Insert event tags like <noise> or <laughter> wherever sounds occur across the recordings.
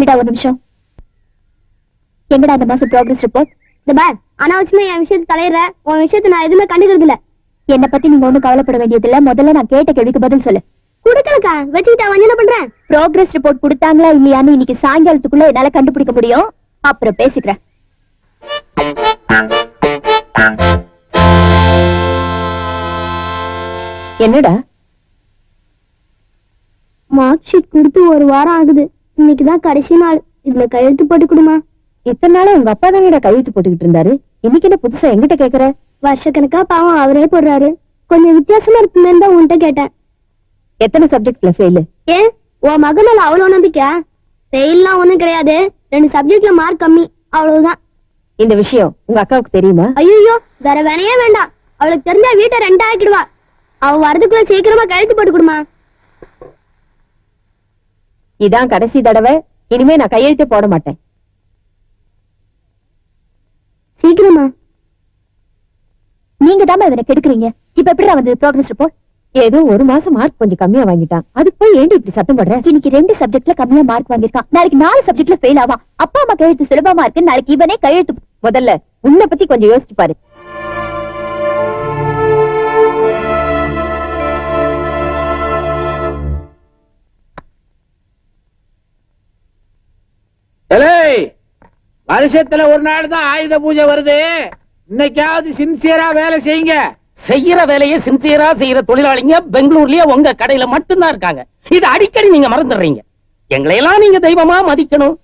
நில்லுடா ஒரு நிமிஷம். எங்கடா அந்த மாசம் ப்ராக்ரஸ் ரிப்போர்ட் இந்த பார் அனாவசியமா என் விஷயத்தை தலையிடுற? உன் விஷயத்த நான் எதுவுமே கண்டுக்கிறது இல்ல என்ன பத்தி நீங்க ஒண்ணும் கவலைப்பட வேண்டியதில்ல. முதல்ல நான் கேட்ட கேள்விக்கு பதில் சொல்லு. குடுக்கலக்கா? வச்சுக்கிட்டா என்ன பண்றேன்? ப்ராக்ரஸ் ரிப்போர்ட் கொடுத்தாங்களா இல்லையான்னு இன்னைக்கு சாயங்காலத்துக்குள்ள என்னால கண்டுபிடிக்க முடியும். அப்புறம் பேசிக்கிறேன். என்னடா? மார்க் ஷீட் கொடுத்து ஒரு வாரம் ஆகுது. இன்னைக்கு தான் கடைசி நாள். இதுல கையெழுத்து போட்டு கொடுமா இத்தனை நாளா உங்க அப்பா தானடா கையெழுத்து போட்டுக்கிட்டு இருந்தாரு? இன்னைக்கு என்ன புதுசா எங்கிட்ட கேக்குற? வருஷக்கணக்கா பாவம் அவரே போடுறாரு. கொஞ்சம் வித்தியாசமா இருக்குமேன்னு தான் உன்கிட்ட கேட்டேன். எத்தனை சப்ஜெக்ட்ல ஃபெயிலு ஏன்? உன் மகனால அவ்வளவு நம்பிக்கை? ஃபெயில்லாம் ஒண்ணும் கிடையாது. ரெண்டு சப்ஜெக்ட்ல மார்க் கம்மி. அவ்வளவுதான். இந்த விஷயம் உங்க அக்காவுக்கு தெரியுமா? ஐயோ வேற வேலையே வேண்டாம். அவளுக்கு தெரிஞ்சா வீட்டை ரெண்டா ஆக்கிடுவா. அவ வரதுக்குள்ள சீக்கிரமா கையெழுத்து போட்டு கொடுமா இதான் கடைசி தடவை. இனிமே நான் கையெழுத்தே போட மாட்டேன். சீக்கிரமா. நீங்க தான் இவனை கெடுக்குறீங்க. இப்ப எப்படி வந்து ப்ராக்ரஸ் ரிப்போர்ட் ஏதோ ஒரு மாசம் மார்க் கொஞ்சம் கம்மியா வாங்கிட்டான். அதுக்கு போய் ஏன்டி இப்படி சத்தம் போடுற? இன்னைக்கு ரெண்டு சப்ஜெக்ட்ல கம்மியா மார்க் வாங்கியிருக்கான். நாளைக்கு நாலு சப்ஜெக்ட்ல ஃபெயில் ஆவான். அப்பா அம்மா கையெழுத்து சுலபமா இருக்கு நாளைக்கு இவனே கையெழுத்து முதல்ல உன்னை பத்தி கொஞ்சம் யோசிச்சு பாரு. வருஷத்துல ஒரு நாள் தான் ஆயுத பூஜை வருது. இன்னைக்காவது சின்சியரா வேலை செய்யுங்க. செய்யற வேலையை சின்சியரா செய்யற தொழிலாளிங்க பெங்களூர்லயே உங்க கடையில மட்டும்தான் இருக்காங்க. இது அடிக்கடி நீங்க மறந்துடுறீங்க. எங்களையெல்லாம் நீங்க தெய்வமா மதிக்கணும்?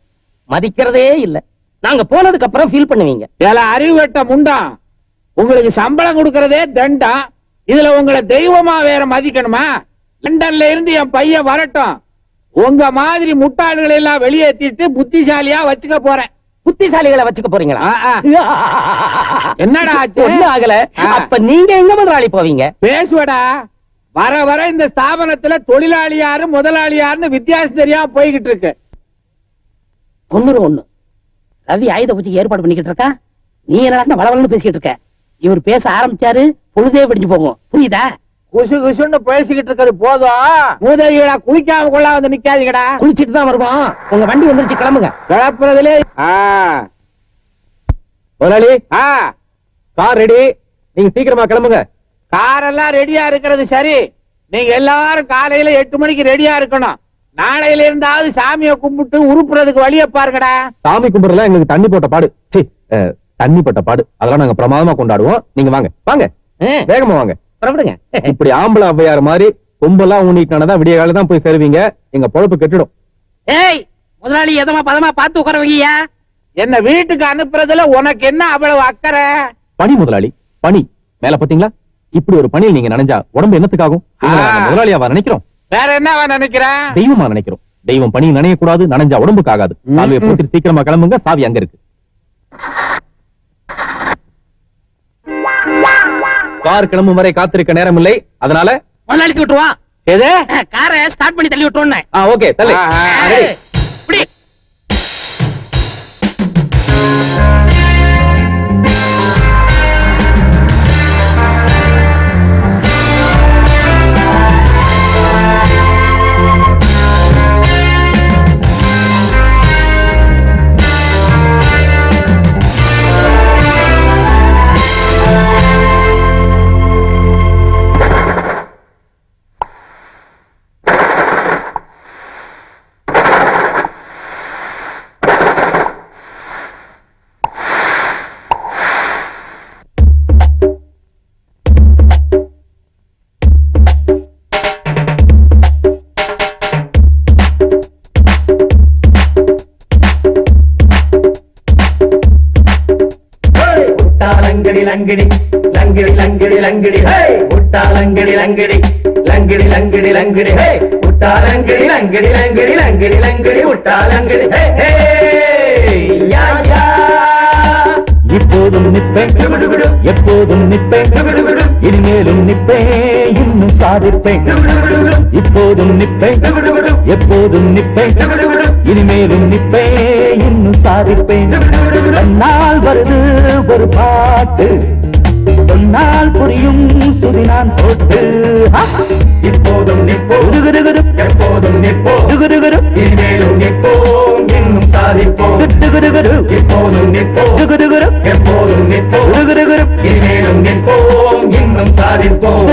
மதிக்கிறதே இல்ல. நாங்க போனதுக்கு அப்புறம் ஃபீல் பண்ணுவீங்க. ஏல அறிவு வெட்ட முண்டம் உங்களுக்கு சம்பளம் கொடுக்கறதே தண்டம் இதுல உங்களை தெய்வமா வேற மதிக்கணுமா? லண்டன்ல இருந்து என் பையன் வரட்டும். உங்க மாதிரி முட்டாள்களை எல்லாம் வெளியேத்திட்டு புத்திசாலியா வச்சுக்க போறேன். புத்திசாலிகளை வச்சுக்க போறீங்களா. என்னடா ஆச்சு? ஒண்ணும் ஆகல. அப்ப நீங்க எங்க முதலாளி போவீங்க? பேசுவடா. வர வர இந்த ஸ்தாபனத்துல தொழிலாளி யாரு முதலாளி யாருன்னு வித்தியாசம் தெரியாம போய்கிட்டு இருக்கு. தொண்ணூறு ஒண்ணு. ரவி ஆயுத பூஜைக்கு ஏற்பாடு பண்ணிக்கிட்டு இருக்கா? நீ என்ன வளவலன்னு பேசிக்கிட்டு இருக்க? இவர் பேச ஆரம்பிச்சாரு பொழுதே விடிஞ்சு போகும். புரியுதா? குசு குசுன்னு பேசிக்கிட்டு இருக்கிறது போதும். மூதவிகளா குளிக்காம கொள்ள வந்து நிக்காதீங்கடா. குளிச்சிட்டு தான் வருவோம். உங்க வண்டி வந்துருச்சு கிளம்புங்க. கிளப்புறதுலே முதலாளி கார் ரெடி நீங்க சீக்கிரமா கிளம்புங்க. கார் எல்லாம் ரெடியா இருக்கிறது சரி. நீங்க எல்லாரும் காலையில எட்டு மணிக்கு ரெடியா இருக்கணும். நாளையில இருந்தாவது சாமியை கும்பிட்டு உருப்புறதுக்கு வழிய பாருங்கடா. சாமி கும்பிடுறதுல எங்களுக்கு தண்ணி போட்ட பாடு. சி தண்ணி போட்ட பாடு. அதெல்லாம் நாங்க பிரமாதமா கொண்டாடுவோம். நீங்க வாங்க. வாங்க. ஆ, வேகமா வாங்க. புறப்படுங்க <laughs> இப்படி ஆம்பளை ஔவையார் மாதிரி கொம்பெல்லாம் ஊனிட்டானதான் விடிய காலம் தான் போய் சேருவீங்க. எங்க பொழப்பு கெட்டுடும். ஏய் முதலாளி எதமா பதமா பார்த்து உட்கார வைங்கயா என்ன வீட்டுக்கு அனுப்புறதுல உனக்கு என்ன அவ்வளவு அக்கறை? பனி முதலாளி பனி மேல பாத்தீங்களா? இப்படி ஒரு பணியில் நீங்க நினைஞ்சா உடம்பு என்னத்துக்காகும். முதலாளியாவா நினைக்கிறோம்? வேற என்னவா நினைக்கிறேன்? தெய்வமா நினைக்கிறோம். தெய்வம் பணி நனைய கூடாது நனைஞ்சா உடம்புக்கு ஆகாது. சாவியை. போட்டு சீக்கிரமா கிளம்புங்க. சாவி அங்க இருக்கு. கார் கிளம்பும் வரை காத்திருக்க நேரம் இல்லை அதனால முதலாளிக்கு விட்டுருவான் எது? காரை ஸ்டார்ட் பண்ணி தள்ளி விட்டுருவோம் ஓகே தள்ளு. லங்கிடி லங்கிடி லங்கிடி லங்கிடி லங்கடி ஹே முட்டா லங்கிடி லங்கிடி லங்கிடி லங்கடி லங்கிடி ஹே முட்டா லங்கிடி லங்கிடி லங்கடி லங்கிடி லங்கடி முட்டா லங்கடி ஹே ஹே டுகுடுகுடு. எப்போதும் டுகுடுகுடு. இனிமேலும் நிற்பேன் இன்னும் சாதிப்பேன். இப்போதும் டுகுடுகுடு. எப்போதும் டுகுடுகுடு. இனிமேலும் நிற்பேன் இன்னும் சாதிப்பேன். தன்னால் வருது ஒரு பாட்டு. சொன்னால் புரியும் சுதி நான் போட்டு! இப்போதும் நிப்போம் எப்போதும் நிப்போம். இனிமேலும் நிப்போம் சாதிப்போம் இப்போதும் நிற்போம். எப்போதும் நிற்போம். இனிமேலும் நிற்போம். இன்னும் சாதிப்போம்.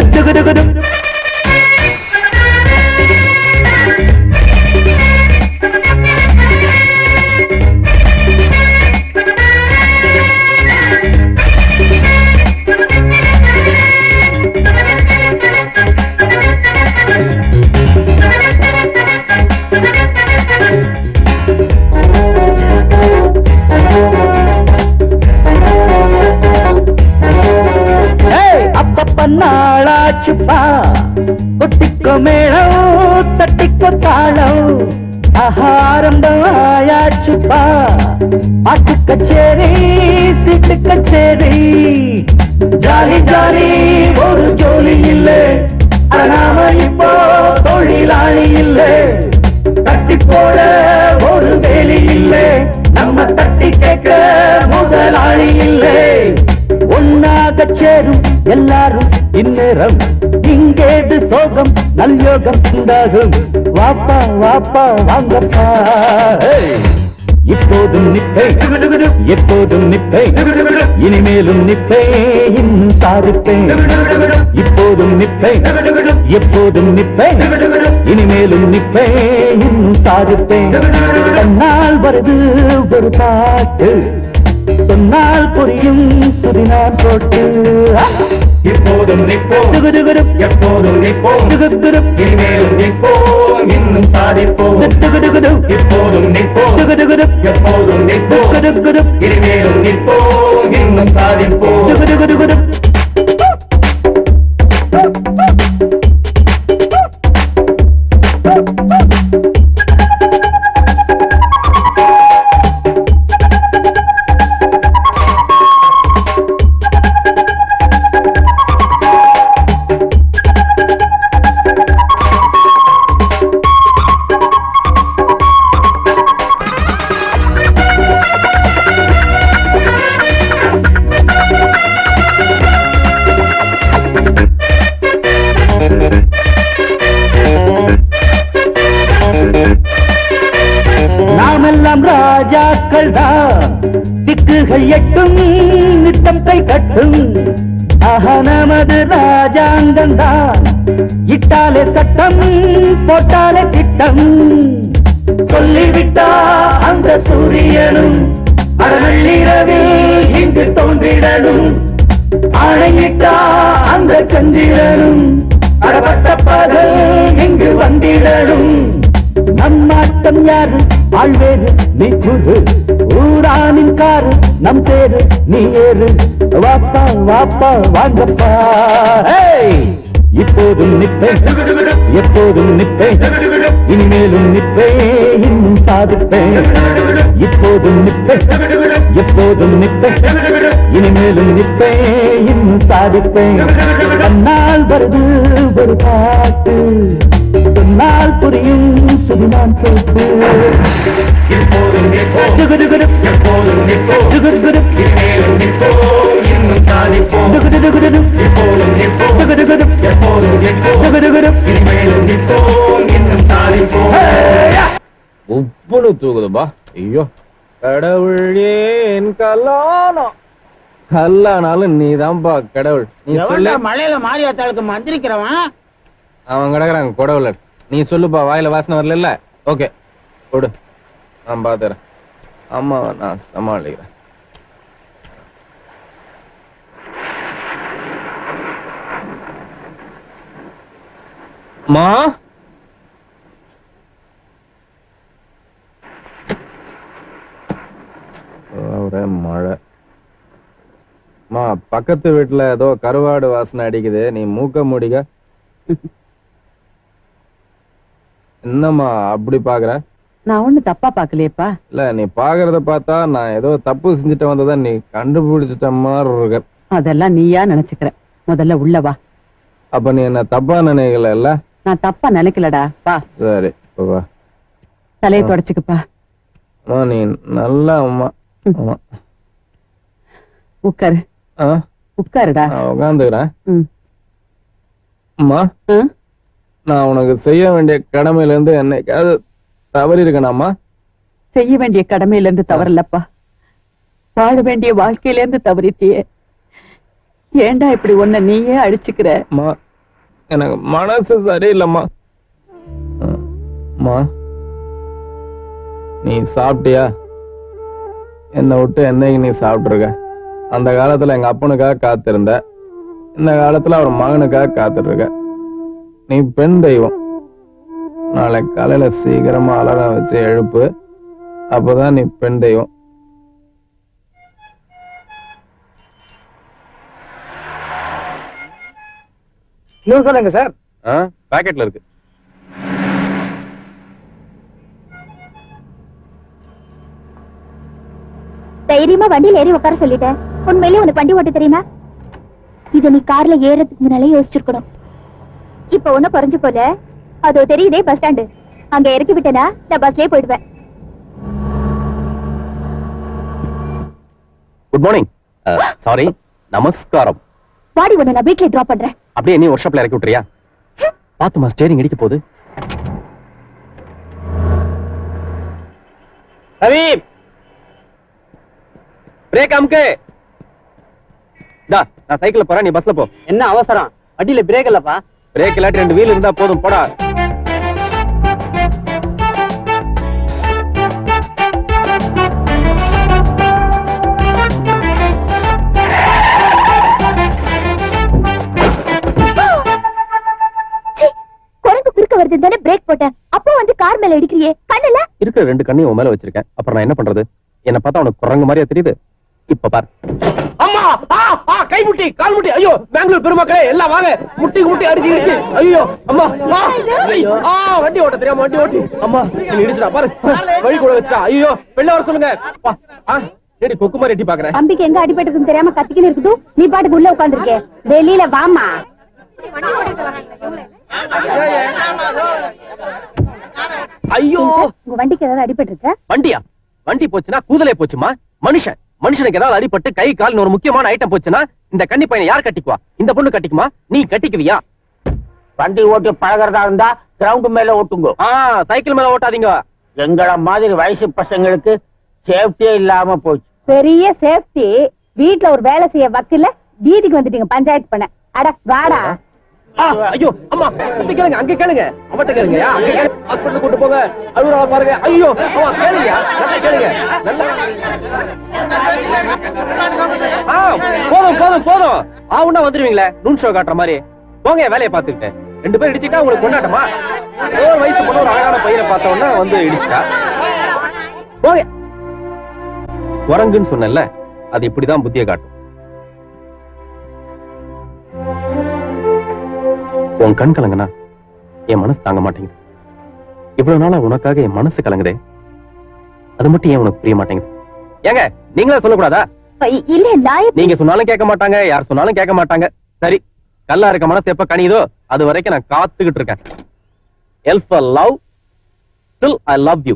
ஆச்சுப்பா பாட்டு கச்சேரி சீட்டு கச்சேரி. ஜாலி ஜாலி ஒரு ஜோலி இல்ல. நாம இப்போ தொழிலாளி இல்ல. தட்டி போட ஒரு வேலி இல்ல. நம்ம தட்டி கேட்க முதலாளி இல்லை. ஒன்னாக சேரும் எல்லாரும் இந்நேரம். இங்கேது சோகம் நல்யோகம் உண்டாகும் வாப்பா வாப்பா வாங்கப்பா! இப்போதும் நிப்பை எப்போதும் நிப்பை இனிமேலும் நிப்பை இன்னும் சாதிப்பேன் இப்போதும் நிப்பை எப்போதும் நிப்பை இனிமேலும் நிப்பை இன்னும் சாதிப்பேன் கண்ணால் வருது ஒரு பாட்டு சொன்னால் புரியும் சுதினான் போட்டு இப்போதும் நிற்போம். எப்போதும் நிற்போம். இனிமேலும் நிற்போம். இன்னும் சாதிப்போம். இப்போதும் நிற்போம். எப்போதும் நிற்போம். இனிமேலும் நிற்போம். இன்னும் சாதிப்போம் ராஜாக்கள் தான் திக்குகள் எட்டும் நித்தம் கை கட்டும். ஆஹா நமது ராஜாங்கம் தான் இட்டாலே சட்டம் போட்டாலே திட்டம். சொல்லிவிட்டா அந்த சூரியனும் அடநள்ளிரவில் இங்கு தோன்றிடனும் ஆணையிட்டா அந்த சந்திரனும் அடப்பட்ட பகல் இங்கு வந்திடணும். நம்மாட்டம் யாரும் ஆழ்வேறு நீ குரு. ஊரானின் காரு நம் தேரு. நீ ஏறு. வாப்பா வாப்பா வாங்கப்பா. இப்போதும் நிற்பேன் எப்போதும் நிற்பேன் இனிமேலும் நிற்பேன் இன்னும் சாதிப்பேன் இப்போதும் நிற்பேன் எப்போதும் நிற்பேன் இனிமேலும் நிற்பேன் இன்னும் சாதிப்பேன் கண்ணால் வருது ஒரு பாட்டு. சொன்னால் புரியும் சுதினான் போட்டு இப்போதும் நிற்போம் துகுதுகுடு எப்போதும் நிற்போம் துகுதுகுடு இனிமேலும் நிற்போம் இன்னும் சாதிப்போம் துகுதுகுடு இப்போதும் நிற்போம் துகுதுகுடு எப்போதும் நிற்போம் துகுதுகுடு இனிமேலும் நிற்போம் இன்னும் சாதிப்போம் உப்புனு தூக்குதுப்பா. ஐயோ. கடவுள் ஏன் கல்லானம் கல்லானாலும் நீதான்பா கடவுள். நீ சொல்லு. மலையில மாரியாத்தாளுக்கு மந்திரிக்கிறவன்? அவன் கிடக்குறாங்க குடவுல நீ சொல்லுப்பா வாயில வாசனை வரல ஓகே. கொடு நான் பாத்துறேன். ஆமா நான் சமாளிக்கிறேன். மா ஒரே மழை. மா பக்கத்து வீட்டுல ஏதோ கருவாடு வாசனை அடிக்குது. நீ மூக்க முடிக்க. என்னம்மா அப்படி பாக்குற? நான் ஒண்ணு தப்பா பாக்கலையேப்பா. இல்ல நீ பாக்குறத பார்த்தா நான் ஏதோ தப்பு செஞ்சுட்டு வந்ததை நீ கண்டுபிடிச்சிட்ட மாதிரி இருக்க. அதெல்லாம் நீயா நினைச்சுக்கிற. முதல்ல உள்ள வா. அப்ப நீ என்ன தப்பா நினைக்கல நான் தப்பா நினைக்கலடா. வா. சரி வா. தலையை தொடச்சுக்குப்பா. அம்மா நீ நல்ல அம்மா. அம்மா. உட்காரு. உட்காருடா. உட்காந்துக்கிறேன். அம்மா? நான் உனக்கு செய்ய வேண்டிய கடமையில இருந்து என்னைக்காவது தவறி இருக்கணாமா செய்ய வேண்டிய கடமையில இருந்து தவறலப்பா. வாழ வேண்டிய வாழ்க்கையில இருந்து தவறிட்டியே. ஏன்டா இப்படி உன்னை நீயே அழிச்சுக்கிற? எனக்கு மனசு சரியில்லைம்மா. அம்மா நீ சாப்பிட்டியா? என்னை விட்டு என்னைக்கு நீ சாப்பிட்டுருக்க? அந்த காலத்துல எங்க அப்பனுக்காக காத்திருந்த. இந்த காலத்துல அவர் மகனுக்காக காத்துட்டு இருக்க நீ பெண் தெய்வம். நாளைக்கு காலையில சீக்கிரமா அலாரம் வச்சு எழுப்பு. அப்பதான் நீ பெண் தெய்வம். இன்னும் சொல்லுங்க சார்? பாக்கெட்ல இருக்கு. தைரியமா வண்டியில ஏறி உட்கார சொல்லிட்டேன். உண்மையிலேயே உனக்கு வண்டி ஓட்ட தெரியுமா? இத நீ கார்ல ஏறதுக்கு முன்னாலே யோசிச்சிருக்கணும். இப்ப ஒண்ணும் குறைஞ்சு போல. அதோ தெரியுதே பஸ் ஸ்டாண்டு அங்க இறக்கி விட்டேனா நான் பஸ்லயே போயிடுவேன். குட் மார்னிங் சாரி நமஸ்காரம். வாடி உன்னை நான் வீட்ல டிராப் பண்றேன். அப்படியே நீ ஒர்க் ஷாப்ல இறக்கி விட்டுறியா? பாத்துமா ஸ்டேரிங் இடிக்க போகுது. ரவி பிரேக் அமுக்கு. டா நான் சைக்கிள்ல போறேன் நீ பஸ்ல போ. என்ன அவசரம்? வண்டியில பிரேக் இல்லப்பா. பிரேக் இல்லாட்டி ரெண்டு வீல் இருந்தா போதும் போடா. தானே பிரேக் போட்டேன். அப்போ வந்து கார் மேல இடிக்கிறியே. கண்ணல? இருக்கிற ரெண்டு கண்ணையும் உன் மேல வச்சிருக்கேன். அப்புறம் நான் என்ன பண்றது? என்ன பார்த்தா உனக்கு குரங்கு மாதிரியா தெரியுது. இப்ப பார். அம்மா ஆ ஆ கை முட்டி கால் முட்டி ஐயோ பெங்களூர் பெருமக்களே எல்லாம் வாங்க. முட்டி முட்டி அடிச்சு ஐயோ அம்மா. ஆ, வண்டி ஓட்ட தெரியாம வண்டி ஓட்டி. அம்மா என்ன இடிச்சுடா பாரு. வழி கூட வச்சுடா. ஐயோ வெளில வர சொல்லுங்க. ஏடி கொக்கு மாதிரி எட்டி பாக்குறேன் தம்பிக்கு எங்க அடிபட்டதுன்னு தெரியாம கத்திக்கின்னு இருக்குது. நீ பாட்டுக்கு உள்ள உட்காந்துருக்கே வெளியில வாமா ஐயோ. உங்க வண்டிக்கு ஏதாவது அடிபட்டுருச்சா? வண்டியா? வண்டி போச்சுன்னா கூதலே போச்சுமா? மனுஷன். மனுஷனுக்கு ஏதாவது அடிபட்டு கை கால் ஒரு முக்கியமான ஐட்டம் போச்சுன்னா இந்த கன்னி பையனை யார் கட்டிக்குவா? இந்த பொண்ணு கட்டிக்குமா? நீ கட்டிக்குவியா? வண்டி ஓட்டி பழகிறதா இருந்தா கிரவுண்ட் மேல ஓட்டுங்க. ஆ சைக்கிள் மேல ஓட்டாதீங்க. எங்கள மாதிரி வயசு பசங்களுக்கு சேஃப்டியே இல்லாம போச்சு. பெரிய சேஃப்டி வீட்ல ஒரு வேலை செய்ய வக்கில்ல வீதிக்கு வந்துட்டீங்க பஞ்சாயத்து பண்ண. அட வாடா. ஐயோ அம்மா சத்தி கேளுங்க அங்க கேளுங்க. அவட்ட கேளுங்க அங்க கேளுங்க ஹாஸ்பிடல் கூட்டு போங்க. அழுவுறவ பாருங்க. ஐயோ அம்மா கேளுங்க நல்லா கேளுங்க. நல்லா ஆ போதும் போதும் போதும். ஆவுன்னா வந்துருவீங்களே நூன் ஷோ காட்டுற மாதிரி. போங்க என் வேலையை பார்த்துக்கிட்டு. ரெண்டு பேரும் இடிச்சிட்டா உங்களுக்கு கொண்டாட்டமா? ஒரு வயசு பொண்ணு ஒரு அழகான பையனை பார்த்த உடனே வந்து இடிச்சுட்டா? போங்க. குரங்குன்னு சொன்னேன்ல அது இப்படிதான் புத்திய காட்டும். உன் கண் கலங்குனா என் மனசு தாங்க மாட்டேங்குது. இவ்வளவு நாளா உனக்காக என் மனசு கலங்குதே. அது மட்டும் ஏன் உனக்கு புரிய மாட்டேங்குது? ஏங்க நீங்களே சொல்லக்கூடாதா? இல்ல நான் நீங்க சொன்னாலும் கேட்க மாட்டாங்க யார் சொன்னாலும் கேட்க மாட்டாங்க. சரி கல்லா இருக்க மனசு எப்ப கனியுதோ அது வரைக்கும் நான் காத்துக்கிட்டு இருக்கேன். எல்ஃப் love still I love you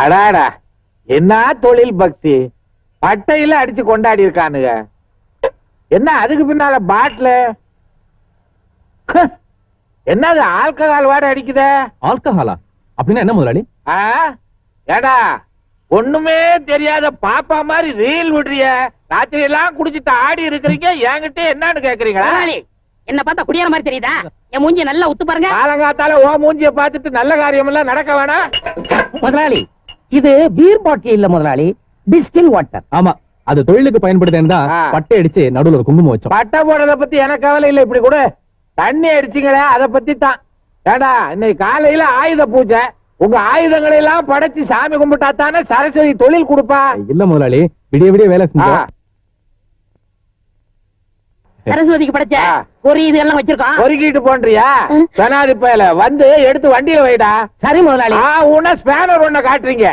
அடாடா என்ன தொழில் பக்தி? பட்டையில அடிச்சு கொண்டாடி இருக்கானுங்க என்ன அதுக்கு பின்னால பாட்டில்? என்னது ஆல்கஹால் வாட அடிக்குதே? ஆல்கஹாலா? அப்படின்னா என்ன முதலாளி? ஆ? ஏடா ஒண்ணுமே தெரியாத பாப்பா மாதிரி ரீல் விடுறிய. ராத்திரி எல்லாம் குடிச்சிட்டு ஆடி இருக்கிறீங்க என்கிட்ட என்னன்னு கேக்குறீங்க என்ன பார்த்தா குடியார மாதிரி தெரியுதா? என் மூஞ்சி நல்லா உத்து பாருங்க. காலங்காத்தால ஓ மூஞ்சிய பார்த்துட்டு நல்ல காரியம் எல்லாம் நடக்க வேணாம். முதலாளி இது பீர் பாட்டில் இல்ல முதலாளி டிஸ்டில் வாட்டர் ஆமா அது தொழிலுக்கு பயன்படுத்தேன் தான். பட்டை அடிச்சு நடுவுல ஒரு குங்குமம் வச்சோம். பட்டை போடுறத பத்தி எனக்கு கவலை இல்ல இப்படி கூட. தண்ணி அடிச்சிங்களே அத பத்தி தான். ஏடா இன்னைக்கு காலையில ஆயுத பூஜை உங்க ஆயுதங்களை எல்லாம் படைச்சு சாமி கும்பிட்டா தானே சரஸ்வதி தொழில் கொடுப்பா? இல்ல முதலாளி விடிய விடிய வேலை செஞ்சோம். சரஸ்வதிக்கு படைச்ச ஆ. ஒரு இது எல்லாம் வச்சிருக்கோம். பொறுக்கிட்டு போன்றியா? பெனாதி பயல வந்து எடுத்து வண்டியில வைடா. சரி முதலாளி. ஆ உன்ன ஸ்பேனர் ஒண்ண காட்டுறீங்க.